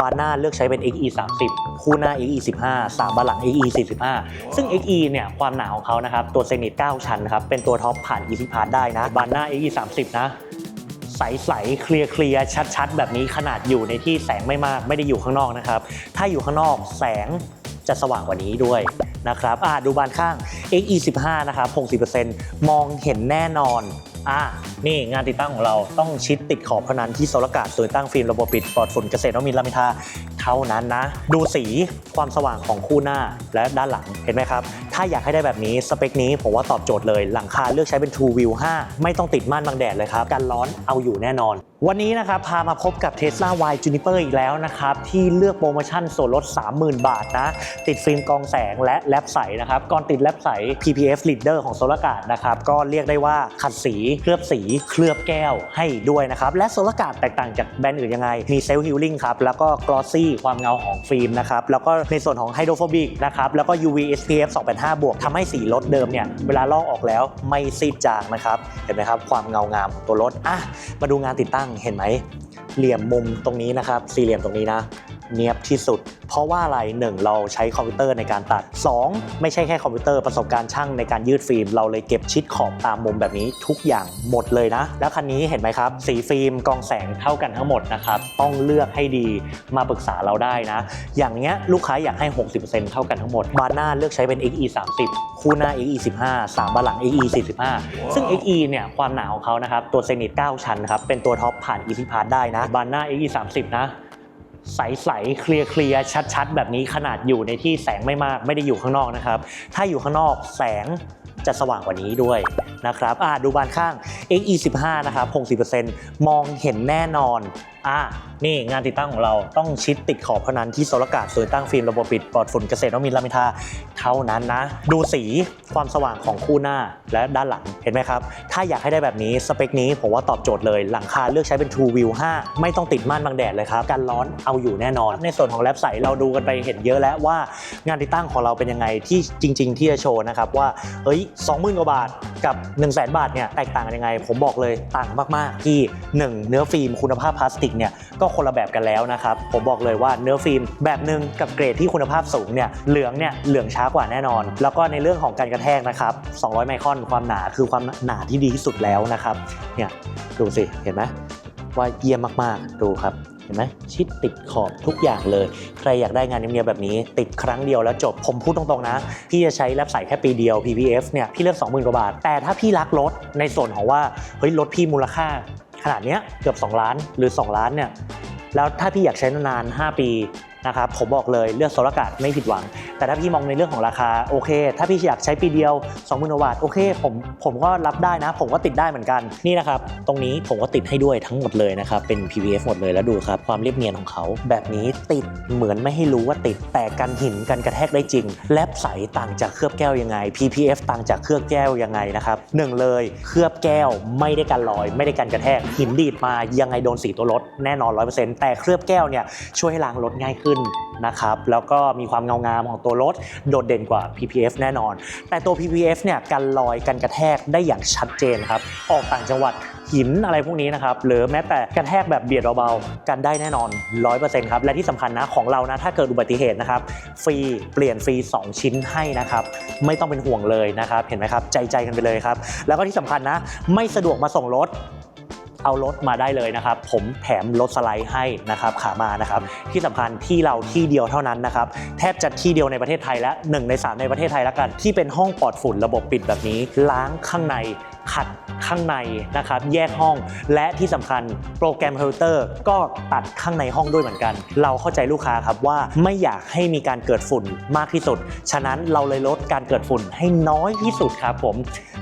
บานหน้าเลือกใช้เป็น XE 30คู่หน้า XE 15 3บานหลัง XE 45ซึ่ง XE เนี่ยความหนาของเขานะครับตัวเซนิต9ชั้นครับเป็นตัวท็อปผ่าน Easy Pass ได้นะบานหน้า XE 30นะใสๆ เคลียร์เคลียร์ชัดๆ แบบนี้ขนาดอยู่ในที่แสงไม่มาก ไม่ได้อยู่ข้างนอกนะครับ ถ้าอยู่ข้างนอกแสงจะสว่างกว่านี้ด้วยนะครับอ่าดูบานข้าง XE 15นะครับ60%มองเห็นแน่นอนอ่านี่งานติดตั้งของเราต้องชิดติดขอบเท่านั้นที่โซลกาดส่วนตั้งฟิล์มระบบปิดปลอดฝุ่นเกษตรนมินทร์รามิทาเท่านั้นนะ ดูสีความสว่างของคู่หน้าและด้านหลังเห็นไหมครับ ถ้าอยากให้ได้แบบนี้สเปคนี้ผมว่าตอบโจทย์เลย หลังคาเลือกใช้เป็น True View 5 ไม่ต้องติดม่านบังแดดเลยครับกันร้อนเอาอยู่แน่นอน วันนี้นะครับพามาพบกับ Tesla Y Juniper อีกแล้วนะครับ ที่เลือกโปรโมชั่นส่วนลด 30,000 บาทนะ ติดฟิล์มกองแสงและแลบใสนะครับ ก่อนติดแลบใส PPF Leader ของโซลกาดนะครับก็เรียกได้ว่าขัดสีเคลือบสีเคลือบแก้วให้ด้วยนะครับและโซลกาดแตกต่างจากแบรนด์อื่นยังไง มีเซลล์ฮิลลิ่งครับแล้วก็กลอสซี่ความเงาของฟิล์มนะครับแล้วก็ในส่วนของไฮโดรโฟบิกนะครับแล้วก็ UV SPF 285บวกทำให้สีรถเดิมเนี่ยเวลาลอกออกแล้วไม่ซีดจางนะครับเห็นไหมครับความเงางามของตัวรถอะมาดูงานติดตั้งเห็นไหมเหลี่ยมมุมตรงนี้นะครับสี่เหลี่ยมตรงนี้นะ เนียบที่สุด เพราะว่าอะไรหนึ่งเราใช้คอมพิวเตอร์ในการตัด 2 ไม่ใช่แค่คอมพิวเตอร์ประสบการณ์ช่างในการยืดฟิล์ม เราเลยเก็บชิดขอบตามมุมแบบนี้ทุกอย่างหมดเลยนะ แล้วคันนี้เห็นไหมครับ สีฟิล์มกรองแสงเท่ากันทั้งหมดนะครับ ต้องเลือกให้ดีมาปรึกษาเราได้นะ อย่างเนี้ยลูกค้าอยากให้ 60%เท่ากันทั้งหมดบานหน้าเลือกใช้เป็น XE 30คู่หน้า XE 15 3บานหลัง XE 45ซึ่ง XE เนี่ยความหนาของเขานะครับตัวเซนิต9ชั้นนะครับเป็นตัวท็อปผ่าน Easy Pass ได้นะบานหน้า XE 30นะ ใสๆ เคลียร์เคลียชัด ๆ แบบนี้ขนาดอยู่ในที่แสงไม่มากไม่ได้อยู่ข้างนอกนะครับ ถ้าอยู่ข้างนอกแสงจะสว่างกว่านี้ด้วยนะครับอ่าดูบานข้าง XE 15 นะครับ 60%มองเห็นแน่นอนอ่า นี่งานติดตั้งของเราต้องชิดติดขอบเท่านั้นที่โซลกาดส่วนตั้งฟิล์มระบบปิดปลอดฝุ่นเกษตรนวมินทร์รามิทาเท่านั้นนะ ดูสีความสว่างของคู่หน้าและด้านหลังเห็นไหมครับ ถ้าอยากให้ได้แบบนี้สเปคนี้ผมว่าตอบโจทย์เลยหลังคาเลือกใช้เป็น True View 5 ไม่ต้องติดม่านบังแดดเลยครับกันร้อนเอาอยู่แน่นอน ในส่วนของแลบใสเราดูกันไปเห็นเยอะแล้วว่างานติดตั้งของเราเป็นยังไงที่จริง ๆ ที่จะโชว์นะครับว่าเฮ้ย20,000กว่าบาท กับ 1 0 0 0 0แบาทเนี่ยแตกต่างกันยังไง ผมบอกเลยต่างมากๆที่ 1 เนื้อฟิล์มคุณภาพพลาสติกเนี่ยก็คนละแบบกันแล้วนะครับผมบอกเลยว่าเนื้อฟิล์มแบบหนึ่งกับเกรดที่คุณภาพสูงเนี่ยเหลืองเนี่ยเหลืองช้ากว่าแน่นอน แล้วก็ในเรื่องของการกระแทกนะครับ 200 ไมครอนความหนาคือความหนาที่ดีที่สุดแล้วนะครับเนี่ยดูสิเห็นไหมว่าเยี่ยมมากๆดูครับ ห็นไหมชิดติดขอบทุกอย่างเลย ใครอยากได้งานเนียบๆแบบนี้ ติดครั้งเดียวแล้วจบผมพูดตรงๆนะ พี่จะใช้แลบใส่แค่ปีเดียว PPF เนี่ยพี่เลือก20,000กว่าบาท แต่ถ้าพี่รักรถในส่วนของว่าเฮ้ยรถพี่มูลค่า ขนาดเนี้ยเกือบ 2 ล้านหรือ 2 ล้านเนี่ยแล้วถ้าพี่อยากใช้นานๆ5 ปีนะครับผมบอกเลยเลือกโซลากาดไม่ผิดหวัง แต่ถ้าพี่มองในเรื่องของราคาโอเค ถ้าพี่อยากใช้ปีเดียว2 0 0 0 0บาทโอเคผมผมก็รับได้นะ ผมก็ติดได้เหมือนกันนี่นะครับตรงนี้ผมก็ติดให้ด้วยทั้งหมดเลยนะครับเป็น PVF หมดเลยแล้วดูครับความเรียบเนียนของเขา แบบนี้ติดเหมือนไม่ให้รู้ว่าติดแต่กันหินกันกระแทกได้จริง แลบใสต่างจากเคลือบแก้วยังไง PPF ต่างจากเคลือบแก้วยังไงนะครับหนึ่งเลยเคลือบแก้วไม่ได้กันรอย ไม่ได้กันกระแทกหินดีดมายังไงโดนสีตัวรถแน่นอน 100%แต่เคลือบแก้วเนี่ยช่วยให้ล้างรถง่ายขึ้น นะครับแล้วก็มีความเงางามของตัวรถโดดเด่นกว่า PPF แน่นอน แต่ตัว PPF เนี่ยกันรอยกันกระแทกได้อย่างชัดเจนครับออกต่างจังหวัดหินอะไรพวกนี้นะครับหรือแม้แต่กระแทกแบบเบียดเบาๆกันได้แน่นอน 100%ครับและที่สำคัญนะของเรานะถ้าเกิดอุบัติเหตุนะครับฟรีเปลี่ยนฟรี 2 ชิ้นให้นะครับไม่ต้องเป็นห่วงเลยนะครับเห็นไหมครับใจใจกันไปเลยครับแล้วก็ที่สำคัญนะไม่สะดวกมาส่งรถ เอารถมาได้เลยนะครับ ผมแถมรถสไลด์ให้นะครับขามานะครับ ที่สำคัญที่เราที่เดียวเท่านั้นนะครับ แทบจะที่เดียวในประเทศไทยและ1ใน 3 ในประเทศไทยแล้วกัน ที่เป็นห้องปลอดฝุ่นระบบปิดแบบนี้ ล้างข้างใน ขัดข้างในนะครับ แยกห้องและที่สำคัญโปรแกรมคอมพิวเตอร์ก็ตัดข้างในห้องด้วยเหมือนกัน เราเข้าใจลูกค้าครับว่าไม่อยากให้มีการเกิดฝุ่นมากที่สุด ฉะนั้นเราเลยลดการเกิดฝุ่นให้น้อยที่สุดครับผม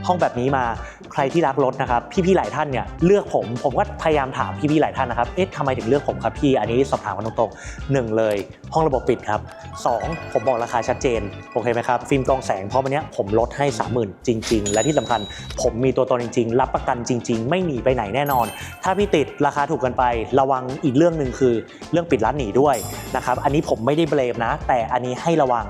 ห้องแบบนี้มาใครที่รักรถนะครับ พี่ๆหลายท่านเนี่ยเลือกผมผมก็พยายามถามพี่ๆหลายท่านนะครับเอ๊ะทำไมถึงเลือกผมครับพี่อันนี้สอบถามกันตรงๆหนึ่งเลย ห้องระบบปิดครับสองผมบอกราคาชัดเจนโอเคไหมครับฟิล์มกรองแสงเพราะวันนี้ผมลดให้ 30,000 จริง ๆ และที่สำคัญผมมีตัวตนจริง ๆ รับประกันจริง ๆ ไม่หนีไปไหนแน่นอน ถ้าพี่ติดราคาถูกกันไป ระวังอีกเรื่องหนึ่งคือ เรื่องปิดร้านหนีด้วยนะครับ อันนี้ผมไม่ได้เบลมนะ แต่อันนี้ให้ระวัง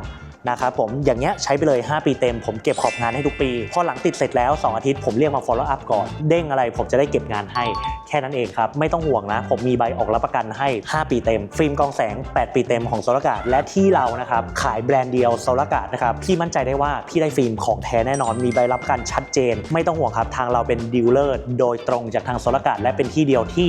นะครับผมอย่างเงี้ยใช้ไปเลย 5 ปีเต็ม ผมเก็บขอบงานให้ทุกปี พอหลังติดเสร็จแล้ว 2 อาทิตย์ผมเรียกมา follow up ก่อน เด้งอะไรผมจะได้เก็บงานให้ แค่นั้นเองครับ ไม่ต้องห่วงนะ ผมมีใบออกรับประกันให้ 5 ปีเต็ม ฟิล์มกองแสง 8 ปีเต็มของโซลกาดและที่เรานะครับขายแบรนด์เดียวโซลกาดนะครับพี่มั่นใจได้ว่าพี่ได้ฟิล์มของแท้แน่นอนมีใบรับประกันชัดเจน ไม่ต้องห่วงครับทางเราเป็นดีลเลอร์โดยตรงจากทางโซลกาดและเป็นที่เดียวที่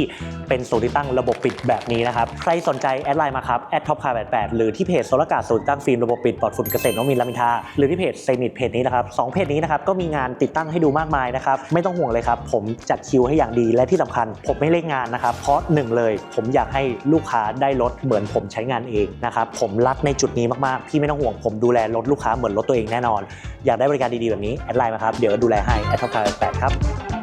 เป็นศูนย์ติดตั้งระบบปิดแบบนี้นะครับใครสนใจแอดไลน์มาครับแอดท็อปคาร์88หรือที่เพจโซลกาดศูนย์ติดตั้งฟิล์มระบบปิดปลอดฝุ่นเกษตรนวมินทร์รามินทาหรือที่เพจเซนิตเพจนี้นะครับสองเพจนี้นะครับก็มีงานติดตั้งให้ดูมากมายนะครับไม่ต้องห่วงเลยครับ ผมจัดคิวให้อย่างดีและที่สำคัญ ผมไม่เล่นงานนะครับ เพราะหนึ่งเลย ผมอยากให้ลูกค้าได้รถเหมือนผมใช้งานเองนะครับผมรักในจุดนี้มากๆพี่ไม่ต้องห่วงผมดูแลรถลูกค้าเหมือนรถตัวเองแน่นอน อยากได้บริการดีๆแบบนี้แอดไลน์มาครับเดี๋ยวดูแลให้แอดท็อปคาร์88ครับ